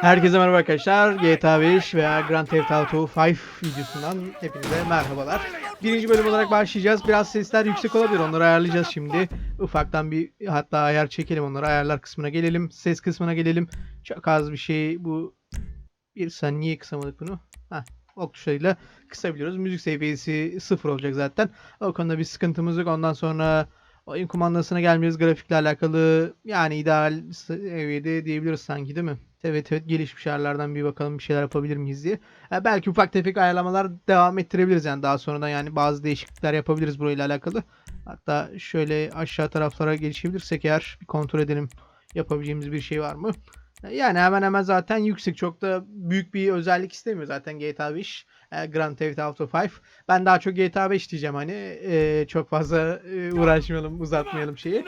Herkese merhaba arkadaşlar. GTA 5 veya Grand Theft Auto 5 videosundan hepinize merhabalar. Birinci bölüm olarak başlayacağız. Biraz sesler yüksek olabilir. Onları ayarlayacağız şimdi. Ufaktan bir hatta ayar çekelim onları. Ayarlar kısmına gelelim. Ses kısmına gelelim. Çok az bir şey bu. Bir saniye niye kısamadık bunu? Heh, ok tuşlarıyla kısabiliyoruz. Müzik seviyesi sıfır olacak zaten. O konuda bir sıkıntımız yok. Ondan sonra oyun kumandasına gelmeyiz. Grafikle alakalı yani ideal seviyede diyebiliriz sanki değil mi? Evet evet gelişmiş ayarlardan bir bakalım bir şeyler yapabilir miyiz diye. Ha, belki ufak tefek ayarlamalar devam ettirebiliriz yani daha sonradan yani bazı değişiklikler yapabiliriz burayla alakalı. Hatta şöyle aşağı taraflara gelişebilirsek eğer bir kontrol edelim yapabileceğimiz bir şey var mı? Yani hemen hemen zaten yüksek çok da büyük bir özellik istemiyor zaten GTA 5. e, Grand Theft Auto 5. Ben daha çok GTA 5 diyeceğim hani e, çok fazla e, uğraşmayalım uzatmayalım şeyi.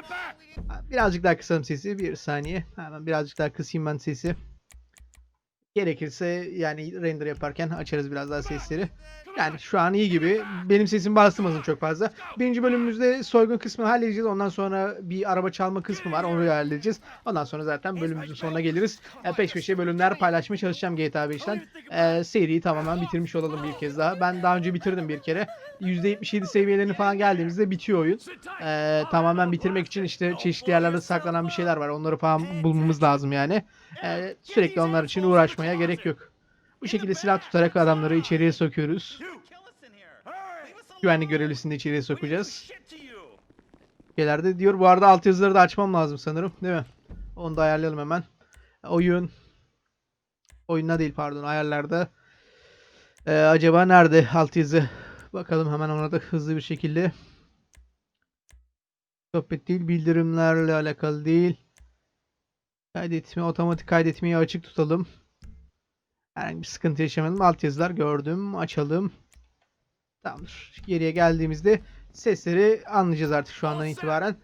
Birazcık daha kısalım sesi. Bir saniye. Hemen birazcık daha kısayım ben sesi. Gerekirse yani render yaparken açarız biraz daha sesleri. Yani şu an iyi gibi. Benim sesim bastırmasın çok fazla. Birinci bölümümüzde soygun kısmını halledeceğiz. Ondan sonra bir araba çalma kısmı var. Onu halledeceğiz. Ondan sonra zaten bölümümüzün sonuna geliriz. E, peş peşe bölümler paylaşmaya çalışacağım GTA 5'ten. E, seriyi tamamen bitirmiş olalım bir kez daha. Ben daha önce bitirdim bir kere. %77 seviyelerini falan geldiğimizde bitiyor oyun. Ee, tamamen bitirmek için işte çeşitli yerlerde saklanan bir şeyler var. Onları falan bulmamız lazım yani. Ee, sürekli onlar için uğraşmaya gerek yok. Bu şekilde silah tutarak adamları içeriye sokuyoruz. Güvenlik görevlisini içeriye sokacağız. Şeylerde diyor. Bu arada altyazıları da açmam lazım sanırım. Değil mi? Onu da ayarlayalım hemen. Oyun. Oyunda değil pardon ayarlarda. Ee, acaba nerede altyazı? Bakalım hemen ona da hızlı bir şekilde. Sohbet değil, bildirimlerle alakalı değil. Kaydetme, otomatik kaydetmeyi açık tutalım. Herhangi bir sıkıntı yaşamadım. Altyazılar gördüm. Açalım. Tamamdır. Geriye geldiğimizde sesleri anlayacağız artık şu andan itibaren.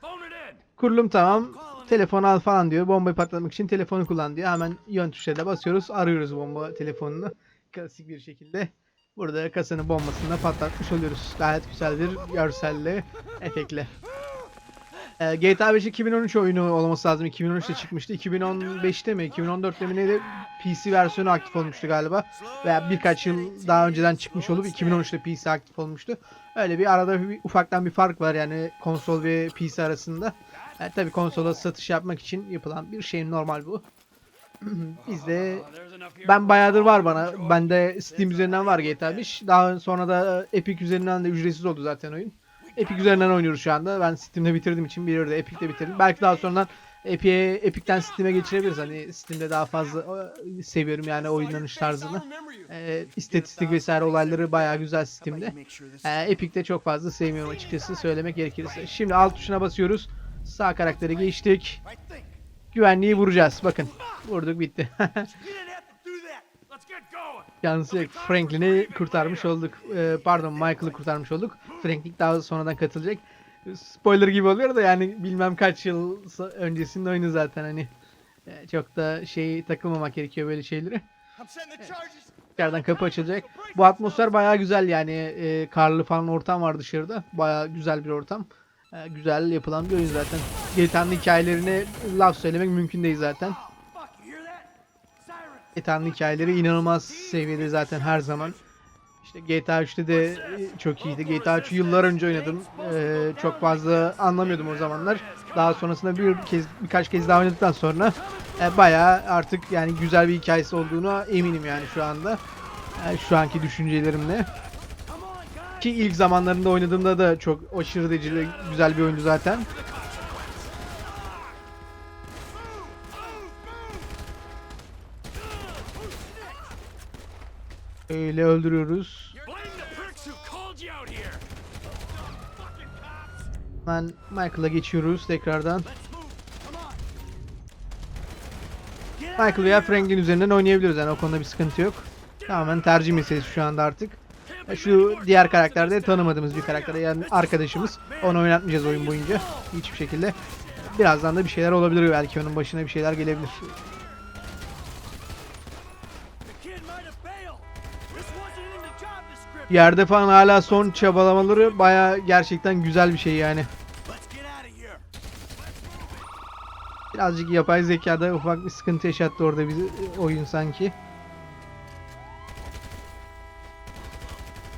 Kurulum tamam. Telefonu al falan diyor. Bombayı patlatmak için telefonu kullan diyor. Hemen yön tuşlarıyla basıyoruz. Arıyoruz bomba telefonunu. Klasik bir şekilde. Burada kasanın bombasını patlatmış oluyoruz. Gayet güzel bir görselle, efektle. Ee, GTA 5 2013 oyunu olması lazım. 2013'te çıkmıştı. 2015'te mi? 2014'te mi neydi? PC versiyonu aktif olmuştu galiba. Veya birkaç yıl daha önceden çıkmış olup 2013'te PC aktif olmuştu. Öyle bir arada bir, ufaktan bir fark var yani konsol ve PC arasında. E, tabii konsola satış yapmak için yapılan bir şey normal bu. Enough here ben bayağıdır var bana. Bende Steam üzerinden var GTA 5. Daha sonra da Epic üzerinden de ücretsiz oldu zaten oyun. Epic üzerinden oynuyoruz şu anda. Ben Steam'de bitirdiğim için bir yerde Epic'te bitirdim. Belki daha sonradan Epic'e Epic'ten Steam'e geçirebiliriz. Hani Steam'de daha fazla seviyorum yani oynanış tarzını. E, istatistik vesaire olayları bayağı güzel Steam'de. E, Epic'te çok fazla sevmiyorum açıkçası söylemek gerekirse. Şimdi alt tuşuna basıyoruz. Sağ karakteri geçtik. Güvenliği vuracağız. Bakın. Vurduk bitti. You didn't have to do that. Let's Yalnız Franklin'i kurtarmış olduk. Ee, pardon Michael'ı kurtarmış olduk. Franklin daha sonradan katılacak. Spoiler gibi oluyor da yani bilmem kaç yıl öncesinde oyunu zaten hani. Ee, çok da şey takılmamak gerekiyor böyle şeylere. Charges. İçeriden kapı açılacak. Bu atmosfer bayağı güzel yani. E, karlı falan ortam var dışarıda. Bayağı güzel bir ortam. E, güzel yapılan bir oyun zaten. GTA'nın hikayelerine laf söylemek mümkün değil zaten. GTA'nın hikayeleri inanılmaz seviyede zaten her zaman. İşte GTA 3'te de çok iyiydi. GTA 3'ü yıllar önce oynadım. Ee, çok fazla anlamıyordum o zamanlar. Daha sonrasında bir kez birkaç kez daha oynadıktan sonra e, bayağı artık yani güzel bir hikayesi olduğunu eminim yani şu anda. E, şu anki düşüncelerimle. Ki ilk zamanlarında oynadığımda da çok aşırı derecede güzel bir oyundu zaten. Fucking cops. Hemen Michael'a geçiyoruz tekrardan. Michael veya Franklin üzerinden oynayabiliriz yani o konuda bir sıkıntı yok. Tamamen tercih meselesi şu anda artık. E, Şu diğer karakterde tanımadığımız bir karakter yani arkadaşımız. Onu oynatmayacağız oyun boyunca hiçbir şekilde. Birazdan da bir şeyler olabilir belki onun başına bir şeyler gelebilir. Yerde falan hala son çabalamaları baya gerçekten güzel bir şey yani. Birazcık yapay zekada ufak bir sıkıntı yaşattı orada bizi oyun sanki.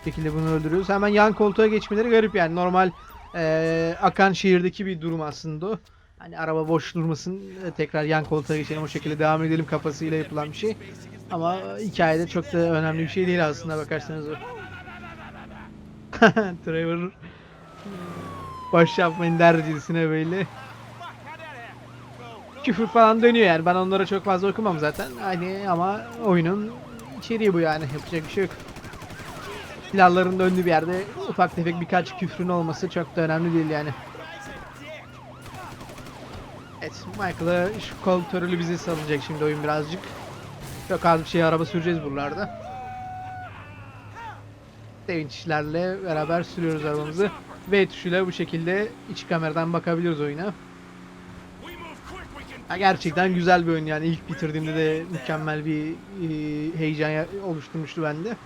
Bu şekilde bunu öldürüyoruz. Hemen yan koltuğa geçmeleri garip yani. Normal eee, akan şehirdeki bir durum aslında o. Hani araba boş durmasın e, tekrar yan koltuğa geçelim o şekilde devam edelim kafasıyla yapılan bir şey. Ama hikayede çok da önemli bir şey değil aslında bakarsanız o. Trevor boş yapmayın dercesine böyle. Küfür falan dönüyor yani ben onlara çok fazla okumam zaten. Hani ama oyunun içeriği bu yani yapacak bir şey yok. Silahların döndüğü bir yerde ufak tefek birkaç küfrün olması çok da önemli değil yani. Evet Michael'a şu kontrolü bize salacak şimdi oyun birazcık. Çok az bir şey araba süreceğiz buralarda. Sevinçlerle beraber sürüyoruz arabamızı. V tuşuyla bu şekilde iç kameradan bakabiliyoruz oyuna. Ha, gerçekten güzel bir oyun yani ilk bitirdiğimde de mükemmel bir e, heyecan ya- oluşturmuştu bende.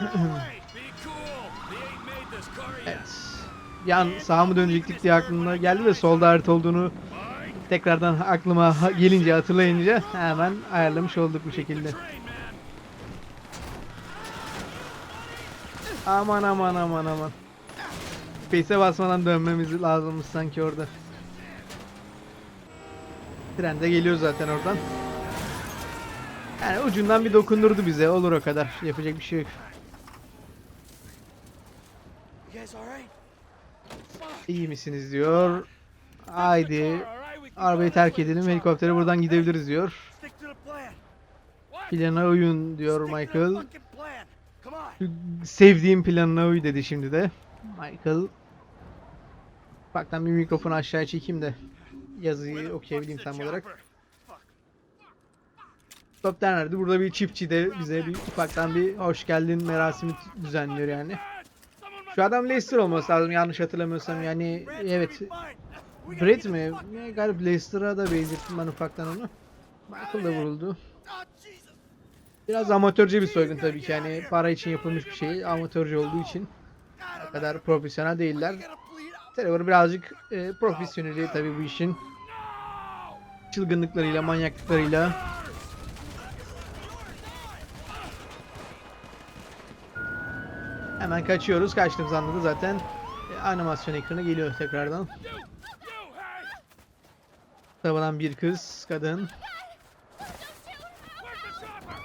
Evet. Yan sağa mı dönecektik diye aklımda geldi de solda harita olduğunu tekrardan aklıma gelince hatırlayınca hemen ayarlamış olduk bu şekilde. Aman aman aman aman. Space'e basmadan dönmemiz lazımmış sanki orada. Tren de geliyor zaten oradan. Yani ucundan bir dokundurdu bize. Olur o kadar. Yapacak bir şey yok. İyi misiniz diyor. Haydi. Arabayı terk edelim. Helikoptere buradan gidebiliriz diyor. Plana uyun diyor Michael. Sevdiğim planına uy dedi şimdi de. Michael. Ufaktan bir mikrofonu aşağı çekeyim de yazıyı okuyabileyim tam olarak. Top nerede? Burada bir çiftçi de bize bir ufaktan bir hoş geldin merasimi düzenliyor yani. Şu adam Leicester olması lazım yanlış hatırlamıyorsam yani evet. Brett mi? Ne garip Leicester'a da benzettim ben ufaktan onu. Michael da vuruldu. Biraz amatörce bir soygun tabii ki yani para için yapılmış bir şey amatörce olduğu için o kadar profesyonel değiller. Trevor birazcık e, profesyoneli tabii bu işin çılgınlıklarıyla manyaklıklarıyla Hemen kaçıyoruz. Kaçtığımız anda da zaten e, animasyon ekranı geliyor tekrardan. Tabadan bir kız, kadın. Where's the chopper?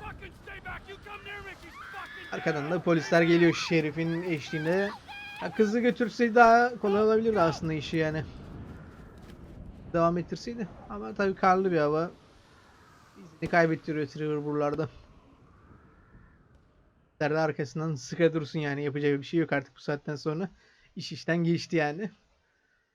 Fucking stay back. You come near me, you fucking. Arkadan da polisler geliyor şerifin eşliğinde. Ya kızı götürse daha kolay olabilirdi aslında işi yani. Devam ettirseydi. Ama tabii karlı bir hava. İzini kaybettiriyor Trevor buralarda. Derdi arkasından sıkı dursun yani yapacak bir şey yok artık bu saatten sonra. İş işten geçti yani.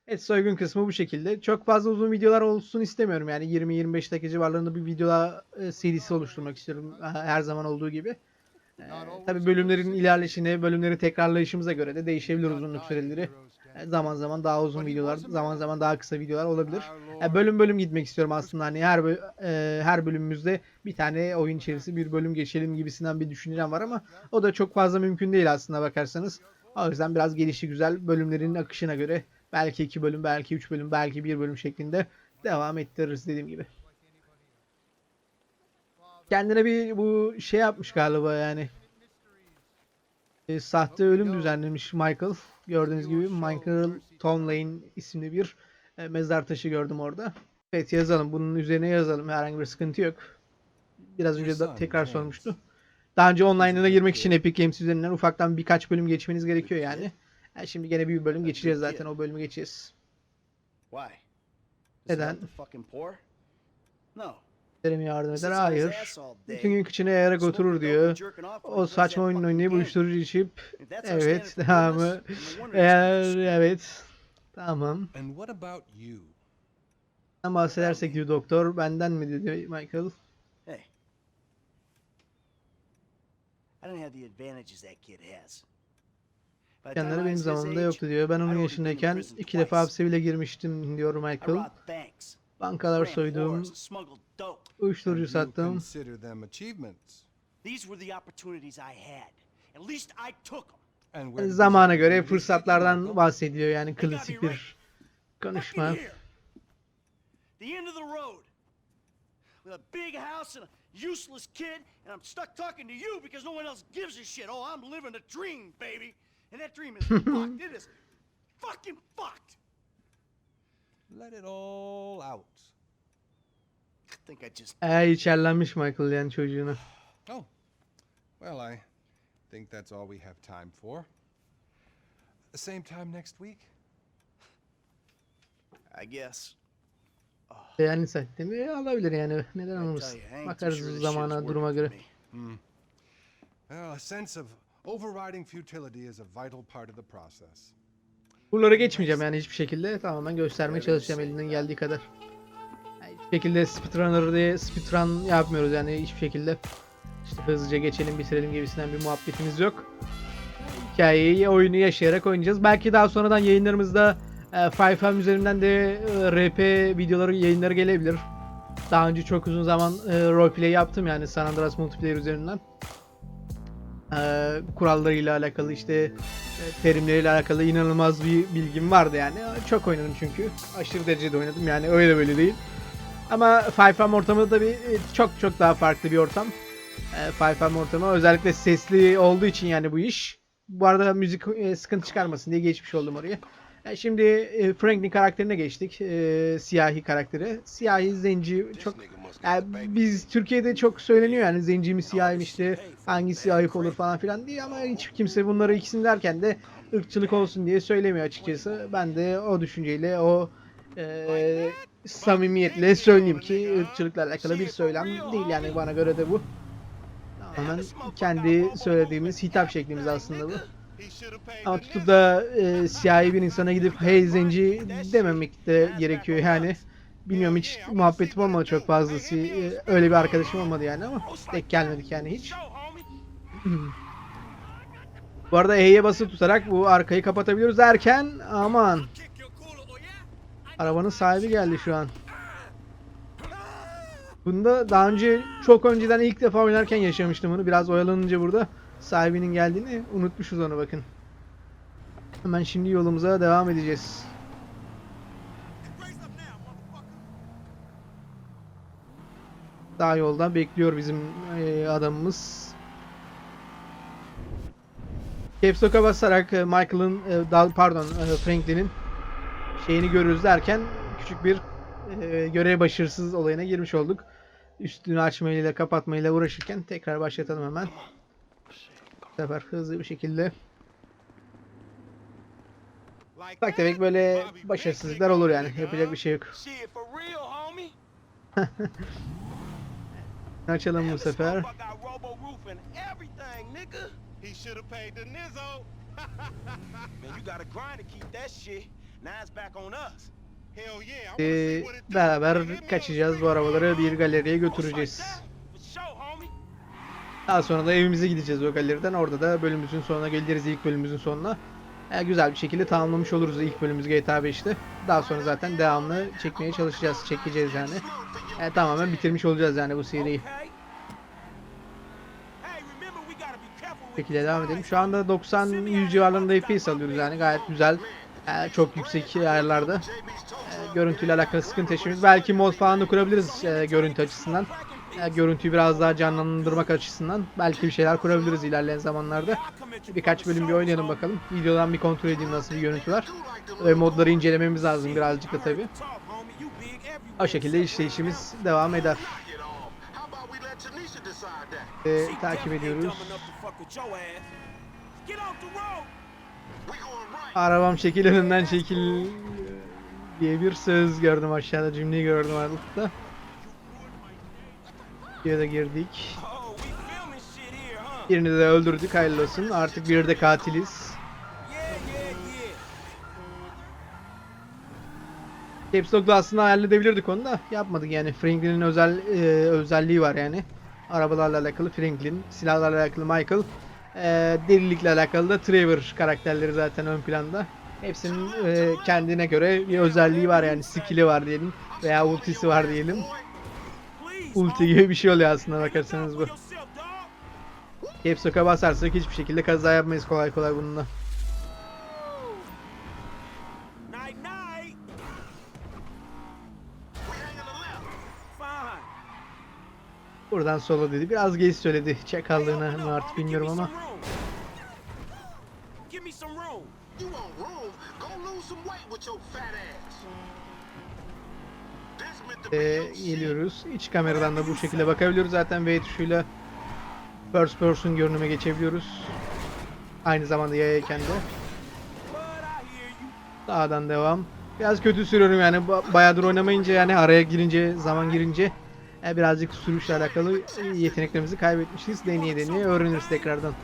Evet soygun kısmı bu şekilde. Çok fazla uzun videolar olsun istemiyorum yani 20-25 dakika civarlarında bir video e, serisi oluşturmak istiyorum her zaman olduğu gibi. Ee, tabii bölümlerin ilerleyişine, bölümleri tekrarlayışımıza göre de değişebilir uzunluk süreleri. Ee, zaman zaman daha uzun videolar, zaman zaman daha kısa videolar olabilir. Ee, bölüm bölüm gitmek istiyorum aslında hani her e, her bölümümüzde bir tane oyun içerisi bir bölüm geçelim gibisinden bir düşüncem var ama o da çok fazla mümkün değil aslında bakarsanız. O yüzden biraz gelişi güzel bölümlerin akışına göre belki iki bölüm, belki üç bölüm, belki bir bölüm şeklinde devam ettiririz dediğim gibi. Kendine bir bu şey yapmış galiba yani. E, sahte ölüm düzenlemiş Michael. Gördüğünüz gibi Michael Tomlane isimli bir e, mezar taşı gördüm orada. Evet yazalım. Bunun üzerine yazalım. Herhangi bir sıkıntı yok. Biraz önce de tekrar sormuştu. Daha önce online'ına girmek için Epic Games üzerinden ufaktan birkaç bölüm geçmeniz gerekiyor yani. Yani şimdi gene bir bölüm geçeceğiz zaten. O bölümü geçeceğiz. Neden? No. Derim yardım eder. Hayır. Bütün gün kıçını oturur dope diyor. O saçma oyun oynayıp uyuşturucu içip evet wonder eğer evet tamam. You? Ben bahsedersek diyor doktor benden mi dedi Michael. Hey. I don't have the advantages that kid has. By the time Yanları I benim zamanımda yoktu diyor. Ben onun yaşındayken iki defa hapse bile girmiştim diyor Michael. Bankalar soydum. Uyuşturucu sattım. consider them achievements. These were the opportunities I had. At least I took them. And where Yani did zamana göre fırsatlardan from? bahsediyor yani klasik bir Konuşma. The end of the road. With a big house and a useless kid, and I'm stuck talking to you because no one else gives a shit. Oh, I'm living a dream, baby. And that dream is fucked. It is fucking fucked. Let it all out. I think I just Ee, içerlenmiş Michael yani çocuğuna. Oh, well, I think that's all we have time for. The same time next week? I guess. Yani saatini alabilir yani. Neden I tell olmasın. you, too Bakarız sure this zamana, shit's duruma working göre. for me. Well, a sense of overriding futility is a vital part of the process. Buralara geçmeyeceğim yani hiçbir şekilde. Tamamen göstermeye çalışacağım elinden geldiği kadar. Şekilde speedrunner diye speedrun yapmıyoruz yani hiçbir şekilde. İşte hızlıca geçelim bitirelim gibisinden bir muhabbetimiz yok. Hikayeyi, oyunu yaşayarak oynayacağız. Belki daha sonradan yayınlarımızda e, 5M üzerinden de e, RP videoları, yayınları gelebilir. Daha önce çok uzun zaman e, roleplay yaptım yani San Andreas multiplayer üzerinden. E, kurallarıyla alakalı işte e, terimleriyle alakalı inanılmaz bir bilgim vardı yani. Çok oynadım çünkü. Aşırı derecede oynadım yani öyle böyle değil. Ama 5M ortamı da bir çok çok daha farklı bir ortam. E, 5M ortamı özellikle sesli olduğu için yani bu iş. Bu arada müzik e, sıkıntı çıkarmasın diye geçmiş oldum oraya. E, şimdi e, Franklin karakterine geçtik. E, siyahi karakteri. Siyahi zenci çok yani biz Türkiye'de çok söyleniyor yani zenci mi siyahi mi işte hangisi ayıp olur falan filan diye ama hiç kimse bunları ikisini derken de ırkçılık olsun diye söylemiyor açıkçası. Ben de o düşünceyle o e, samimiyetle söyleyeyim ki ırkçılıkla alakalı bir söylem değil yani bana göre de bu. Tamamen kendi söylediğimiz hitap şeklimiz aslında bu. Ama tutup da e, siyahi bir insana gidip hey zenci dememek de gerekiyor yani. Bilmiyorum hiç muhabbetim olmadı çok fazlası. E, öyle bir arkadaşım olmadı yani ama denk gelmedik yani hiç. Bu arada E'ye basılı tutarak bu arkayı kapatabiliyoruz derken aman. Arabanın sahibi geldi şu an. Bunda daha önce çok önceden ilk defa oynarken yaşamıştım bunu. Biraz oyalanınca burada sahibinin geldiğini unutmuşuz onu bakın. Hemen şimdi yolumuza devam edeceğiz. Daha yolda bekliyor bizim eee, adamımız. Caps basarak e, Michael'ın e, pardon e, Franklin'in şeyini görürüz derken küçük bir e, görev başarısız olayına girmiş olduk. Üstünü açmayla kapatmayla uğraşırken tekrar başlatalım hemen. Bu sefer hızlı bir şekilde. Bak demek böyle başarısızlıklar olur yani. Yapacak bir şey yok. Açalım bu sefer. Ee, beraber kaçacağız bu arabaları bir galeriye götüreceğiz. Daha sonra da evimize gideceğiz o galeriden. Orada da bölümümüzün sonuna geliriz ilk bölümümüzün sonuna. E, güzel bir şekilde tamamlamış oluruz ilk bölümümüz GTA 5'te. Daha sonra zaten devamlı çekmeye çalışacağız. Çekeceğiz yani. E, tamamen bitirmiş olacağız yani bu seriyi. Şekilde devam edelim. Şu anda 90-100 civarlarında FPS alıyoruz yani gayet güzel. E, çok yüksek ayarlarda. E, görüntüyle alakalı sıkıntı yaşıyoruz. Belki mod falan da kurabiliriz e, görüntü açısından. E, görüntüyü biraz daha canlandırmak açısından. Belki bir şeyler kurabiliriz ilerleyen zamanlarda. Birkaç bölüm bir oynayalım bakalım. Videodan bir kontrol edeyim nasıl bir görüntü var. Ve modları incelememiz lazım birazcık da tabi. O şekilde işleyişimiz devam eder. E, takip ediyoruz. Get off the road. Arabam çekil önünden çekil diye bir söz gördüm aşağıda cümleyi gördüm aralıkta. Videoya da girdik. Birini de öldürdük hayırlı olsun. Artık bir de katiliz. Caps aslında halledebilirdik onu da yapmadık yani. Franklin'in özel e, özelliği var yani. Arabalarla alakalı Franklin, silahlarla alakalı Michael, e, delilikle alakalı da Trevor karakterleri zaten ön planda. Hepsinin e, kendine göre bir özelliği var yani skill'i var diyelim veya ultisi var diyelim. Ulti gibi bir şey oluyor aslında bakarsanız bu. For yourself, dog. Caps Lock'a basarsak hiçbir şekilde kaza yapmayız kolay kolay bununla. Buradan sola dedi. Biraz geç söyledi. Çakallığını mı artık bilmiyorum ama. Ee, geliyoruz. İç kameradan da bu şekilde bakabiliyoruz. Zaten V tuşuyla first person görünüme geçebiliyoruz. Aynı zamanda yayayken de. Sağdan devam. Biraz kötü sürüyorum yani Ba- bayağıdır oynamayınca yani araya girince zaman girince birazcık sürüşle alakalı e, yeteneklerimizi kaybetmişiz. Deneye deneye öğreniriz tekrardan.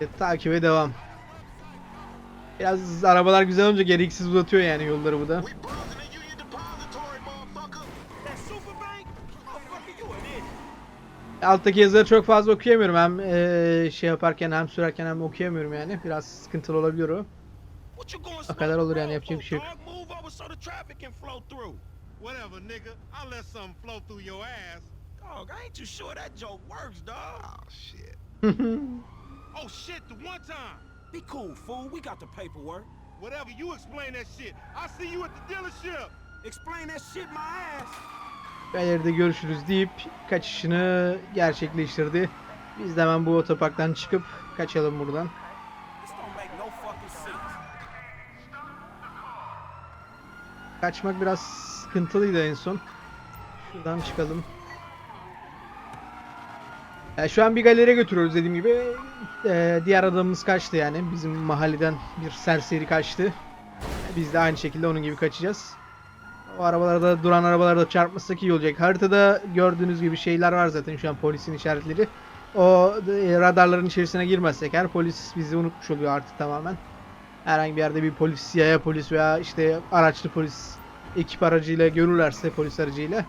E, takibe devam. Biraz arabalar güzel olunca gereksiz uzatıyor yani yolları bu da. Alttaki yazıları çok fazla okuyamıyorum. Hem eee, şey yaparken hem sürerken hem okuyamıyorum yani. Biraz sıkıntılı olabiliyor o. O kadar olur yani yapacak bir şey yok. Dog, move over so the traffic can flow through. Whatever, nigga. I'll let something flow through your ass. Dog, I ain't too sure that joke works, dog. Oh, shit. Oh, shit, the one time. Be cool, fool. We got the paperwork. Whatever, you explain that shit. I'll see you at the dealership. Explain that shit my ass. Galeride görüşürüz deyip kaçışını gerçekleştirdi. Biz de hemen bu otoparktan çıkıp kaçalım buradan. Kaçmak biraz sıkıntılıydı en son. Şuradan çıkalım. Ya şu an bir galeriye götürüyoruz dediğim gibi. Ee, diğer adamımız kaçtı yani. Bizim mahalleden bir serseri kaçtı. Biz de aynı şekilde onun gibi kaçacağız. O arabalarda duran arabalarda çarpmasak iyi olacak. Haritada gördüğünüz gibi şeyler var zaten şu an polisin işaretleri. O e, radarların içerisine girmezsek her polis bizi unutmuş oluyor artık tamamen. Herhangi bir yerde bir polis, yaya polis veya işte araçlı polis ekip aracıyla görürlerse polis aracıyla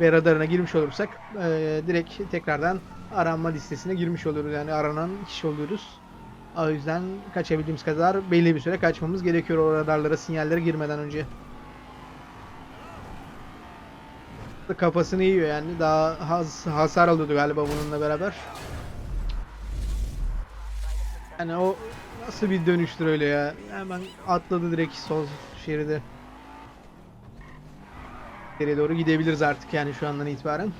ve radarına girmiş olursak e, direkt tekrardan aranma listesine girmiş oluyoruz. Yani aranan kişi oluyoruz. O yüzden kaçabildiğimiz kadar belli bir süre kaçmamız gerekiyor o radarlara, sinyallere girmeden önce. Kafasını yiyor yani. Daha has, hasar alıyordu galiba bununla beraber. Yani o nasıl bir dönüştür öyle ya. Hemen atladı direkt sol şeride. Geriye doğru gidebiliriz artık yani şu andan itibaren.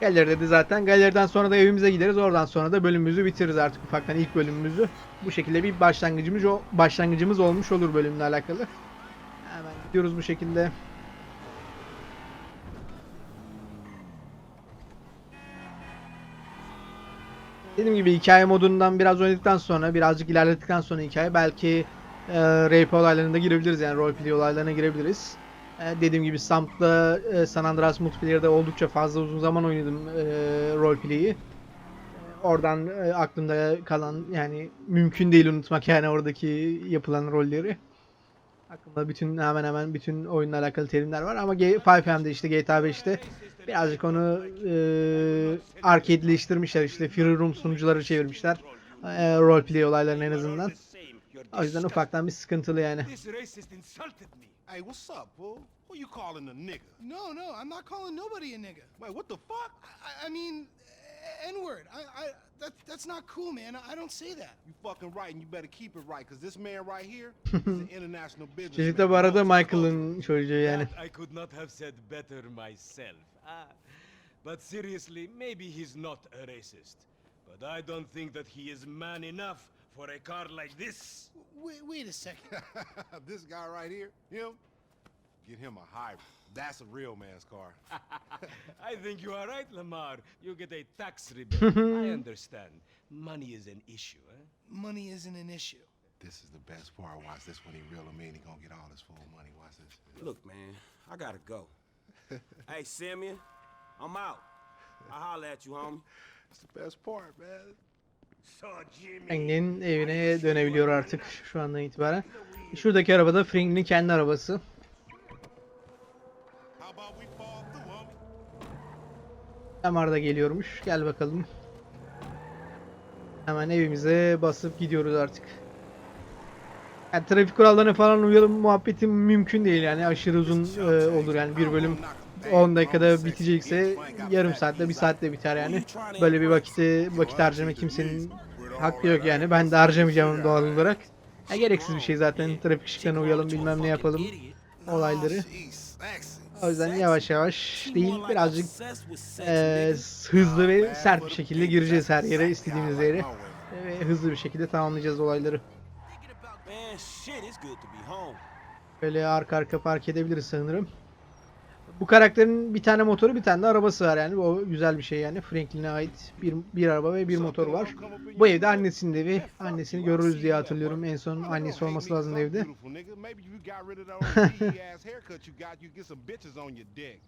Galeri dedi zaten. Galeriden sonra da evimize gideriz. Oradan sonra da bölümümüzü bitiririz artık ufaktan ilk bölümümüzü. Bu şekilde bir başlangıcımız o başlangıcımız olmuş olur bölümle alakalı. Hemen gidiyoruz bu şekilde. Dediğim gibi hikaye modundan biraz oynadıktan sonra, birazcık ilerledikten sonra hikaye belki e, RP olaylarına girebiliriz yani roleplay olaylarına girebiliriz. E, dediğim gibi Samp'la e, San Andreas multiplayer'da oldukça fazla uzun zaman oynadım e, roleplay'i. E, oradan e, aklımda kalan yani mümkün değil unutmak yani oradaki yapılan rolleri. Aklımda bütün hemen hemen bütün oyunla alakalı terimler var ama G- 5M'de işte GTA 5'te birazcık onu e, arcade'leştirmişler işte Fury Room sunucuları çevirmişler. E, roleplay olaylarını en azından. O yüzden ufaktan bir sıkıntılı yani. This racist insulted me. Hey, what's up, fool? Who you calling a nigga? No, no, I'm not calling nobody a nigga. Wait, what the fuck? I, I mean, N-word. I, I, that, that's not cool, man. I, I don't say that. You fucking right, and you better keep it right, because this man right here is an international business. Çocuk da bu arada Michael'ın çocuğu yani. That I could not have said better myself. Ah, but seriously, maybe he's not a racist. But I don't think that he is man enough for a car like this. Wait, wait a second. this guy right here, him, get him a hybrid. That's a real man's car. I think you are right, Lamar. You get a tax rebate. I understand. Money is an issue, eh? Money isn't an issue. this is the best part. Watch this when he reel him in. He gonna get all his full money. Watch this. Look, man, I gotta go. hey, Simeon, I'm out. I'll holler at you, homie. It's the best part, man. Franklin'in evine dönebiliyor artık şu andan itibaren. Şuradaki araba da Franklin'in kendi arabası. Lamar da geliyormuş. Gel bakalım. Hemen evimize basıp gidiyoruz artık. Yani trafik kurallarına falan uyalım muhabbetim mümkün değil yani aşırı uzun e, olur yani bir bölüm 10 dakikada bitecekse yarım saatte bir saatte biter yani. Böyle bir vakiti vakit harcama kimsenin hakkı yok yani ben de harcamayacağım doğal olarak. Ya gereksiz bir şey zaten. Trafik ışıklarına uyalım bilmem ne yapalım olayları. O yüzden yavaş yavaş değil birazcık eee, hızlı ve sert bir şekilde gireceğiz her yere istediğimiz yere. Ve hızlı bir şekilde tamamlayacağız olayları. Böyle arka arka park edebiliriz sanırım. Bu karakterin bir tane motoru bir tane de arabası var yani. O güzel bir şey yani. Franklin'e ait bir, bir araba ve bir motor var. Bu evde annesinin evi. Annesini görürüz diye hatırlıyorum. En son annesi olması lazım evde. Maybe you got rid of that old weedy ass haircut you got. You get some bitches on your dick.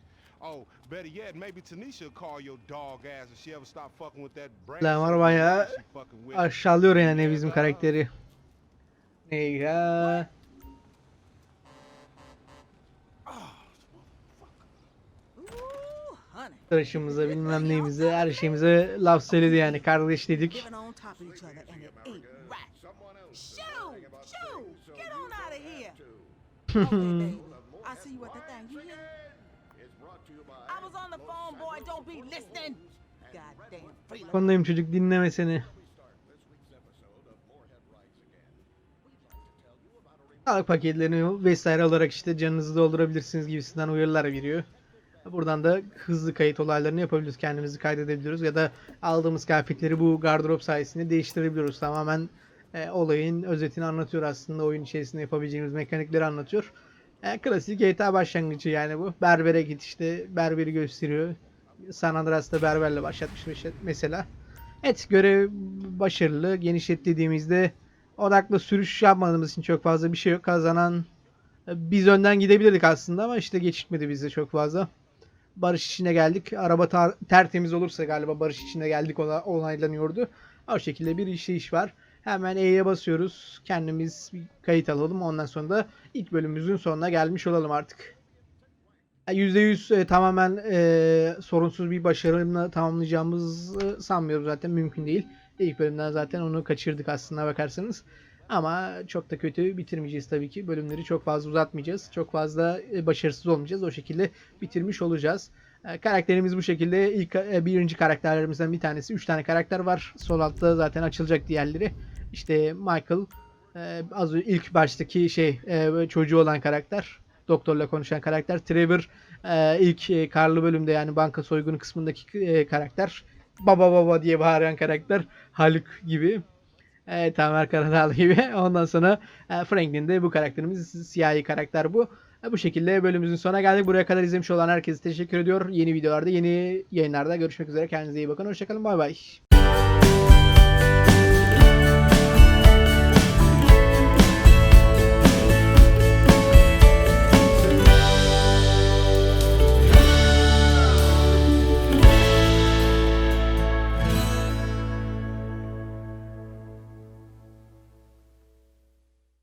Oh, better yet, maybe Tanisha will call your dog ass if she ever stop fucking with that brand. Lan var bayağı she fucking with. aşağılıyor yani bizim karakteri. Ne ya? Ooh, honey. Tıraşımıza bilmem neyimize her şeyimize laf söyledi yani. Kardeş dedik. Konudayım çocuk dinleme seni. Sağlık paketlerini vesaire alarak işte canınızı doldurabilirsiniz gibisinden uyarılar veriyor. Buradan da hızlı kayıt olaylarını yapabiliyoruz. Kendimizi kaydedebiliyoruz ya da aldığımız kıyafetleri bu gardırop sayesinde değiştirebiliyoruz. Tamamen e, olayın özetini anlatıyor aslında. Oyun içerisinde yapabileceğimiz mekanikleri anlatıyor. E, klasik GTA başlangıcı yani bu. Berbere git işte berberi gösteriyor. San Andreas'ta berberle başlatmış mes- mesela. Evet görev başarılı. Genişletlediğimizde odaklı sürüş yapmadığımız için çok fazla bir şey yok. Kazanan e, biz önden gidebilirdik aslında ama işte geçitmedi bize çok fazla. Barış içine geldik. Araba tar- tertemiz olursa galiba barış içine geldik ona onaylanıyordu. O şekilde bir işleyiş var. Hemen E'ye basıyoruz. Kendimiz bir kayıt alalım. Ondan sonra da ilk bölümümüzün sonuna gelmiş olalım artık. %100 e, tamamen e, sorunsuz bir başarıyla tamamlayacağımızı sanmıyorum zaten mümkün değil. İlk bölümden zaten onu kaçırdık aslında bakarsanız. Ama çok da kötü bitirmeyeceğiz tabii ki. Bölümleri çok fazla uzatmayacağız. Çok fazla e, başarısız olmayacağız. O şekilde bitirmiş olacağız. E, Karakterimiz bu şekilde. İlk e, birinci karakterlerimizden bir tanesi. Üç tane karakter var. Sol altta zaten açılacak diğerleri. İşte Michael, az ilk baştaki şey çocuğu olan karakter. Doktorla konuşan karakter. Trevor ilk karlı bölümde yani banka soygunu kısmındaki karakter. Baba baba diye bağıran karakter. Haluk gibi. Evet Tamer Karadağlı gibi. Ondan sonra e, Franklin de bu karakterimiz siyahi karakter bu. E, Bu şekilde bölümümüzün sonuna geldik. Buraya kadar izlemiş olan herkese teşekkür ediyor. Yeni videolarda, yeni yayınlarda görüşmek üzere. Kendinize iyi bakın. Hoşçakalın. Bay bay.